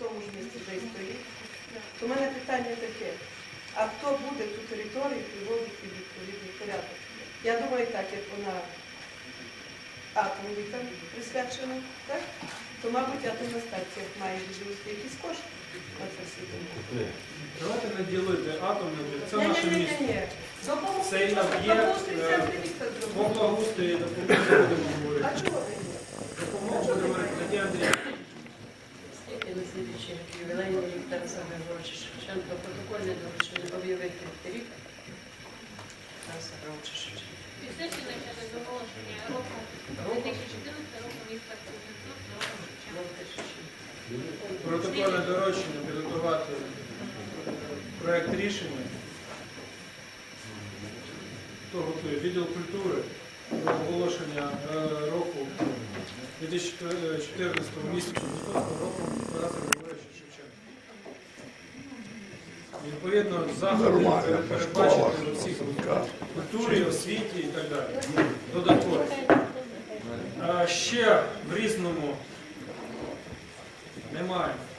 тому ж місці, де і стоїть. То в мене питання таке, а хто буде ту територію приводити в відповідний порядок? Я думаю, так, як вона атомній там присвячена, так? То, мабуть, атомна станція має виділити якісь кошти на це всі думки. Давайте не ділити атомне, це наше ні, ні, місто. ні. Це і об'єкт, Благоустрій е, центру міста По зробити. благоустрою допомогу будемо А чого ви ні? Допомогу будемо говорити. Надія Андріївна. І на ювілейний рік Тараса Григоровича Шевченка протокольне доручення об'явити рік Тараса Григоровича Шевченка. Підсвячене оголошення року 2014 року міста Кузнецов з роком Шевченка. Протокольне доручення підготувати проект рішення. Хто готує? Відділ культури до оголошення е, року 2014 місяця року Тараса Григоровича Шевченка. Відповідно, заходи передбачити у всіх культурі, освіті і так далі. Додатково. Ще в різному немає.